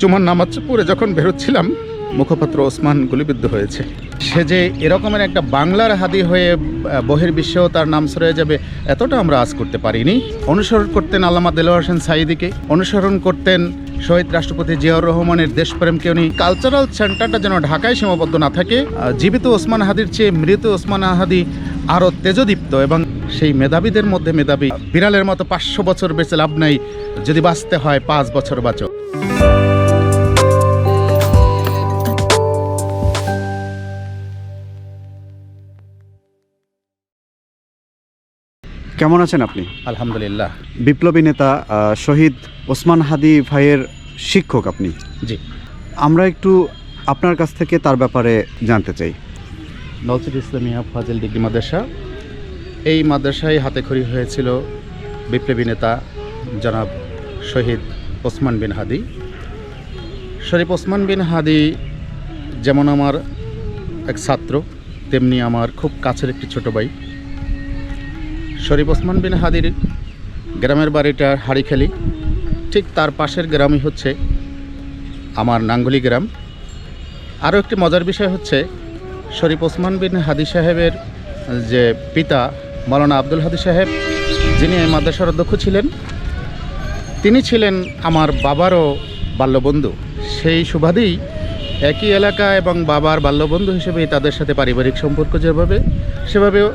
জুমার নামাজ পড়ে যখন বেরোচ্ছিলাম, মুখপাত্র ওসমান গুলিবিদ্ধ হয়েছে। সে যে এরকমের একটা বাংলার হাদি হয়ে বহির্বিশ্বেও তার নাম সরে যাবে, এতটা আমরা আজ করতে পারিনি। অনুসরণ করতেন আল্লামা দেলোয়ার হোসেন সাইদিকে অনুসরণ করতেন শহীদ রাষ্ট্রপতি জিয়াউর রহমানের দেশপ্রেমকে উনি কালচারাল সেন্টারটা যেন ঢাকায় সীমাবদ্ধ না থাকে জীবিত ওসমান হাদির চেয়ে মৃত ওসমান হাদি আরও তেজদীপ্ত এবং সেই মেধাবীদের মধ্যে মেধাবী। বিড়ালের মতো পাঁচশো বছর বেঁচে লাভ নাই, যদি বাঁচতে হয় পাঁচ বছর বাঁচো। কেমন আছেন আপনি? আলহামদুলিল্লাহ। বিপ্লবী নেতা শহীদ ওসমান হাদি ভাইয়ের শিক্ষক আপনি। জি। আমরা একটু আপনার কাছ থেকে তার ব্যাপারে জানতে চাই। নলসিট ইসলামিয়া ফাজিল ডিগ্রি মাদ্রাসা। এই মাদ্রাসায় হাতেখড়ি হয়েছিল বিপ্লবী নেতা জনাব শহীদ ওসমান বিন হাদি। শরীফ ওসমান বিন হাদি যেমন আমার এক ছাত্র তেমনি আমার খুব কাছের একটি ছোট ভাই। শরীফ ওসমান বিন হাদির গ্রামের বাড়িটা হাড়িখালি। ঠিক তার পাশের গ্রামই হচ্ছে আমার নাঙ্গলি গ্রাম। আরও একটি মজার বিষয় হচ্ছে শরীফ ওসমান বিন হাদি সাহেবের যে পিতা মৌলানা আব্দুল হাদি সাহেব, যিনি এই মাদ্রাসার অধ্যক্ষ ছিলেন, তিনি ছিলেন আমার বাবারও বাল্যবন্ধু। সেই সুবাদেই একই এলাকা এবং বাবার বাল্যবন্ধু হিসেবেই তাদের সাথে পারিবারিক সম্পর্ক যেভাবে, সেভাবেও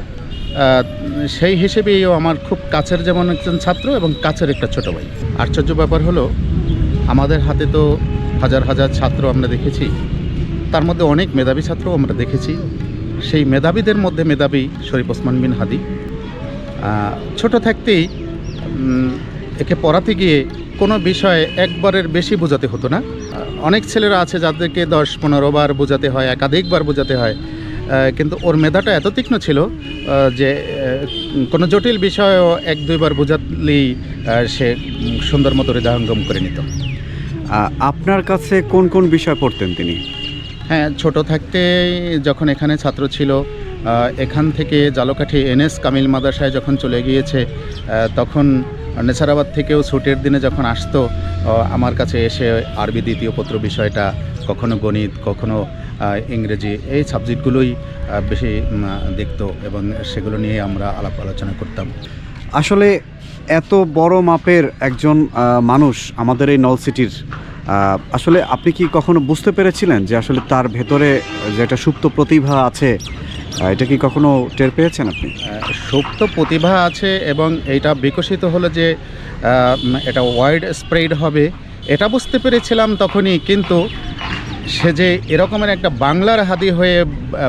সেই হিসেবেও আমার খুব কাছের যেমন একজন ছাত্র এবং কাছের একটা ছোট ভাই। আশ্চর্য ব্যাপার হলো, আমাদের হাতে তো হাজার হাজার ছাত্র আমরা দেখেছি, তার মধ্যে অনেক মেধাবী ছাত্র আমরা দেখেছি। সেই মেধাবীদের মধ্যে মেধাবী শরীফ ওসমান বিন হাদি। ছোট থাকতেই একে পড়াতে গিয়ে কোনো বিষয়ে একবারের বেশি বোঝাতে হতো না। অনেক ছেলেরা আছে যাদেরকে দশ পনেরো বার বোঝাতে হয়, একাধিকবার বোঝাতে হয়। কিন্তু ওর মেধাটা এত তীক্ষ্ণ ছিল যে কোনো জটিল বিষয়ও এক দুইবার বোঝালেই সে সুন্দর মতো হৃদয়ঙ্গম করে নিত। আপনার কাছে কোন কোন বিষয় পড়তেন তিনি? হ্যাঁ ছোট থাকতে যখন এখানে ছাত্র ছিল এখান থেকে জালকাঠি এনএস কামিল মাদ্রাসায় যখন চলে গিয়েছে তখন নেসারাবাদ থেকেও ছুটির দিনে যখন আসতো আমার কাছে এসে আরবি দ্বিতীয় পত্র বিষয়টা কখনো গণিত কখনো ইংরেজি এই সাবজেক্টগুলোই বেশি দেখতো এবং সেগুলো নিয়ে আমরা আলাপ আলোচনা করতাম। আসলে এত বড় মাপের একজন মানুষ আমাদের এই নল সিটির আসলে আপনি কি কখনো বুঝতে পেরেছিলেন যে আসলে তার ভেতরে যে একটা সুপ্ত প্রতিভা আছে এটা কি কখনো টের পেয়েছেন আপনি? সুপ্ত প্রতিভা আছে এবং এটা বিকশিত হলো যে এটা ওয়াইড স্প্রেড হবে। এটা বুঝতে পেরেছিলাম তখনই কিন্তু সে যে এরকমের একটা বাংলার হাদি হয়ে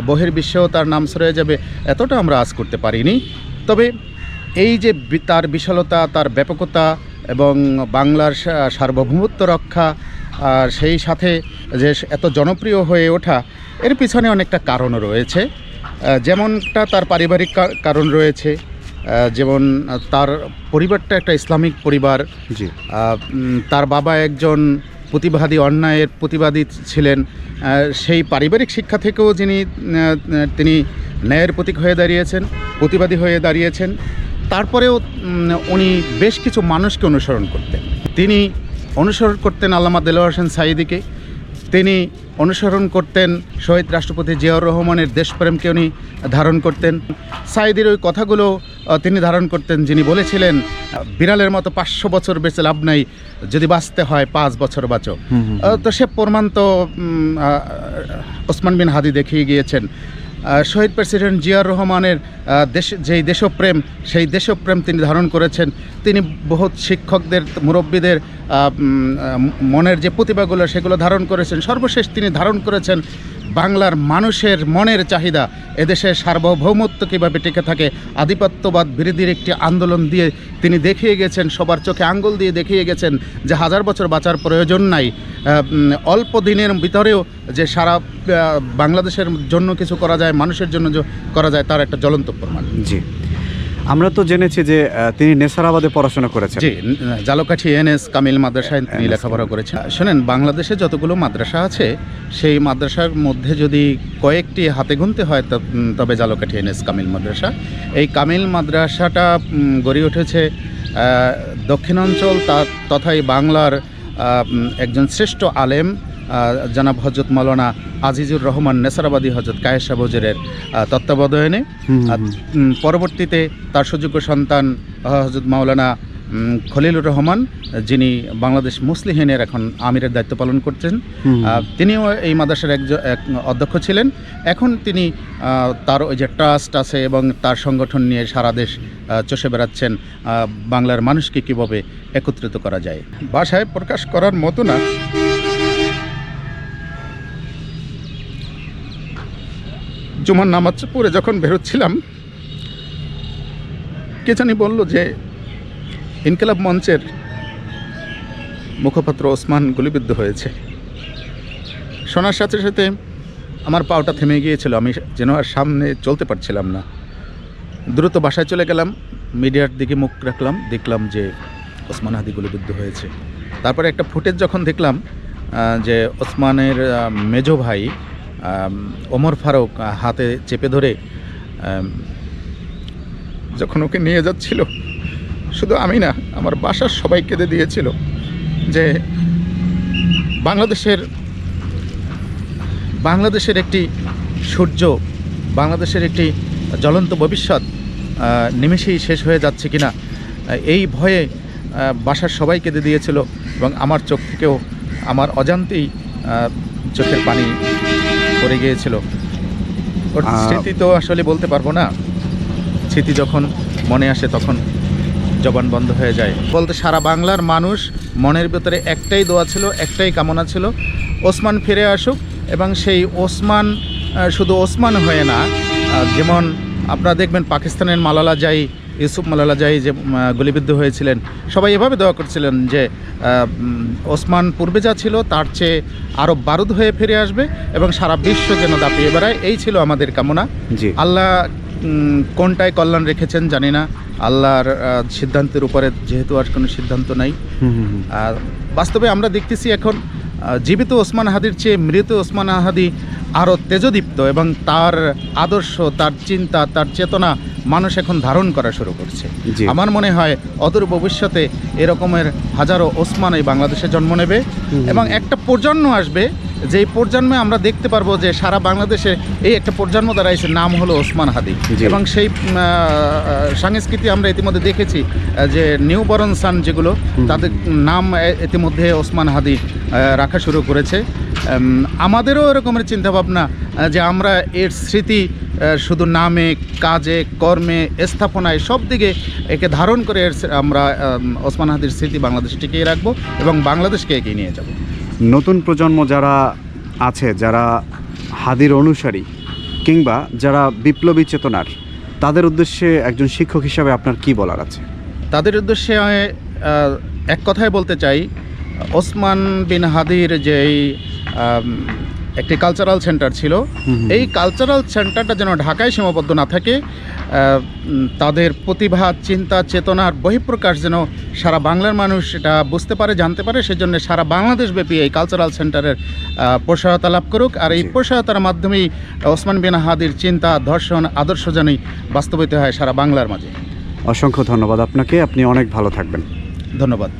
বহির্বিশ্বেও তার নাম সরে যাবে এতটা আমরা আজ করতে পারিনি। তবে এই যে তার বিশালতা তার ব্যাপকতা এবং বাংলার সার্বভৌমত্ব রক্ষা আর সেই সাথে যে এত জনপ্রিয় হয়ে ওঠা এর পিছনে অনেকটা কারণও রয়েছে। যেমনটা তার পারিবারিক কারণ রয়েছে যেমন তার পরিবারটা একটা ইসলামিক পরিবার। জি। তার বাবা একজন প্রতিবাদী, অন্যায়ের প্রতিবাদী ছিলেন সেই পারিবারিক শিক্ষা থেকেও যিনি তিনি ন্যায়ের প্রতীক হয়ে দাঁড়িয়েছেন, প্রতিবাদী হয়ে দাঁড়িয়েছেন। তারপরেও উনি বেশ কিছু মানুষকে অনুসরণ করতেন। তিনি অনুসরণ করতেন আল্লামা দেলোয়ার হোসেন সাইদিকে তিনি অনুসরণ করতেন শহীদ রাষ্ট্রপতি জিয়াউর রহমানের দেশপ্রেমকে উনি ধারণ করতেন। সাইদির ওই কথাগুলো তিনি ধারণ করতেন যিনি বলেছিলেন বিড়ালের মতো পাঁচশো বছর বেঁচে লাভ নাই যদি বাঁচতে হয় পাঁচ বছর বাঁচো। তো সে প্রমাণ তো ওসমান বিন হাদি দেখিয়ে গিয়েছেন। শহীদ প্রেসিডেন্ট জিয়াউর রহমানের দেশ, যেই দেশপ্রেম, সেই দেশপ্রেম তিনি ধারণ করেছেন। তিনি বহুত শিক্ষকদের, মুরব্বীদের মনের যে প্রতিভাগুলো সেগুলো ধারণ করেছেন। সর্বশেষ তিনি ধারণ করেছেন বাংলার মানুষের মনের চাহিদা। এদেশের সার্বভৌমত্ব কীভাবে টিকে থাকে, আধিপত্যবাদ বিরোধীর একটি আন্দোলন দিয়ে তিনি দেখিয়ে গেছেন, সবার চোখে আঙ্গুল দিয়ে দেখিয়ে গেছেন যে হাজার বছর বাঁচার প্রয়োজন নাই। অল্প দিনের ভিতরেও যে সারা বাংলাদেশের জন্য কিছু করা যায়, মানুষের জন্য করা যায়, তার একটা জ্বলন্ত প্রমাণ। জি। আমরা তো জেনেছি যে তিনি নেসারাবাদে পড়াশোনা করেছেন। জি জালকাঠি এনএস কামিল মাদ্রাসায় তিনি লেখাপড়া করেছেন। শোনেন বাংলাদেশে যতগুলো মাদ্রাসা আছে সেই মাদ্রাসার মধ্যে যদি কয়েকটি হাতে গুনতে হয় তব- জালকাঠি এনএস কামিল মাদ্রাসা। এই কামিল মাদ্রাসাটা গড়ে উঠেছে দক্ষিণাঞ্চল তা তথা এই বাংলার একজন শ্রেষ্ঠ আলেম জনাব হজরত মাওলানা আজিজুর রহমান নেসারাবাদী হজরত কায়েশা বজরের তত্ত্বাবধানে। পরবর্তীতে তার সুযোগ্য সন্তান হজরত মাওলানা খলিলুর রহমান যিনি বাংলাদেশ মুসলিহিনের এখন আমিরের দায়িত্ব পালন করছেন। তিনিও এই মাদ্রাসার একজন এক অধ্যক্ষ ছিলেন। এখন তিনি তার ওই যে ট্রাস্ট আছে এবং তার সংগঠন নিয়ে সারা দেশ চষে বেড়াচ্ছেন। বাংলার মানুষকে কীভাবে একত্রিত করা যায়? ভাষায় প্রকাশ করার মতো না। জুমার নামাজ পড়ে যখন বেরোচ্ছিলাম কে জানি বলল যে ইনকিলাব মঞ্চের মুখপাত্র ওসমান গুলিবিদ্ধ হয়েছে। শোনার সাথে সাথে আমার পাওটা থেমে গিয়েছিল, আমি যেন আর সামনে চলতে পারছিলাম না। দ্রুত বাসায় চলে গেলাম, মিডিয়ার দিকে মুখ রাখলাম, দেখলাম যে ওসমান হাদি গুলিবিদ্ধ হয়েছে। তারপরে একটা ফুটেজ যখন দেখলাম যে ওসমানের মেজো ভাই ওমর ফারুক হাতে চেপে ধরে যখন ওকে নিয়ে যাচ্ছিল শুধু আমি না আমার বাসার সবাই কেঁদে দিয়েছিল যে বাংলাদেশের বাংলাদেশের একটি সূর্য বাংলাদেশের একটি জ্বলন্ত ভবিষ্যৎ নিমেষেই শেষ হয়ে যাচ্ছে কিনা আহ, এই ভয়ে বাসার সবাই কেঁদে দিয়েছিল এবং আমার চোখ থেকেও আমার অজান্তেই চোখের পানি পড়ে গিয়েছিল। ওর স্মৃতি তো আসলে বলতে পারব না। স্মৃতি যখন মনে আসে তখন জবান বন্ধ হয়ে যায়। বলতে সারা বাংলার মানুষ মনের ভেতরে একটাই দোয়া ছিল একটাই কামনা ছিল ওসমান ফিরে আসুক এবং সেই ওসমান শুধু ওসমান হয়ে না যেমন আপনারা দেখবেন পাকিস্তানের মালালা যাই ইউসুফ মালালা যাই যে গুলিবিদ্ধ হয়েছিলেন সবাই এভাবে দোয়া করছিলেন যে ওসমান পূর্বে যা ছিল তার চেয়ে আরও বারুদ হয়ে ফিরে আসবে এবং সারা বিশ্ব যেন দাপিয়ে বেড়ায়। এই ছিল আমাদের কামনা। জি। আল্লাহ কোনটায় কল্যাণ রেখেছেন জানি না। আল্লাহর সিদ্ধান্তের উপরে যেহেতু আর কোনো সিদ্ধান্ত নাই। আর বাস্তবে আমরা দেখতেছি এখন জীবিত ওসমান হাদির চেয়ে মৃত ওসমান হাদি আরও তেজদীপ্ত এবং তার আদর্শ তার চিন্তা তার চেতনা মানুষ এখন ধারণ করা শুরু করছে। আমার মনে হয় অদূর ভবিষ্যতে এরকমের হাজারো ওসমান এই বাংলাদেশে জন্ম নেবে এবং একটা প্রজন্ম আসবে যেই প্রজন্মে আমরা দেখতে পারব যে সারা বাংলাদেশে এই একটা প্রজন্ম দাঁড়াইছে নাম হলো ওসমান হাদি। এবং সেই সংস্কৃতি আমরা ইতিমধ্যে দেখেছি যে নিউ বরন সান যেগুলো তাদের নাম ইতিমধ্যে ওসমান হাদি রাখা শুরু করেছে। আমাদেরও এরকমের চিন্তাভাবনা যে আমরা এর স্মৃতি শুধু নামে কাজে কর্মে স্থাপনায় সব দিকে একে ধারণ করে এর আমরা ওসমান হাদির স্মৃতি বাংলাদেশে টিকিয়ে রাখব এবং বাংলাদেশকে এগিয়ে নিয়ে যাব। নতুন প্রজন্ম যারা আছে যারা হাদির অনুসারী কিংবা যারা বিপ্লবী চেতনার তাদের উদ্দেশ্যে একজন শিক্ষক হিসাবে আপনার কি বলার আছে? তাদের উদ্দেশ্যে আমি, এক কথাই বলতে চাই ওসমান বিন হাদির যে এই, আম, একটি কালচারাল সেন্টার ছিল। এই কালচারাল সেন্টারটা যেন ঢাকায় সীমাবদ্ধ না থাকে তাদের প্রতিভা চিন্তা চেতনার বহিঃপ্রকাশ যেন সারা বাংলার মানুষ এটা বুঝতে পারে জানতে পারে সেজন্য সারা বাংলাদেশব্যাপী এই কালচারাল সেন্টারের প্রসহায়তা লাভ করুক। আর এই। প্রসহায়তার মাধ্যমেই ওসমান বিন হাদির চিন্তা দর্শন আদর্শ যেন বাস্তবিত হয় সারা বাংলার মাঝে। অসংখ্য ধন্যবাদ আপনাকে আপনি অনেক ভালো থাকবেন। ধন্যবাদ।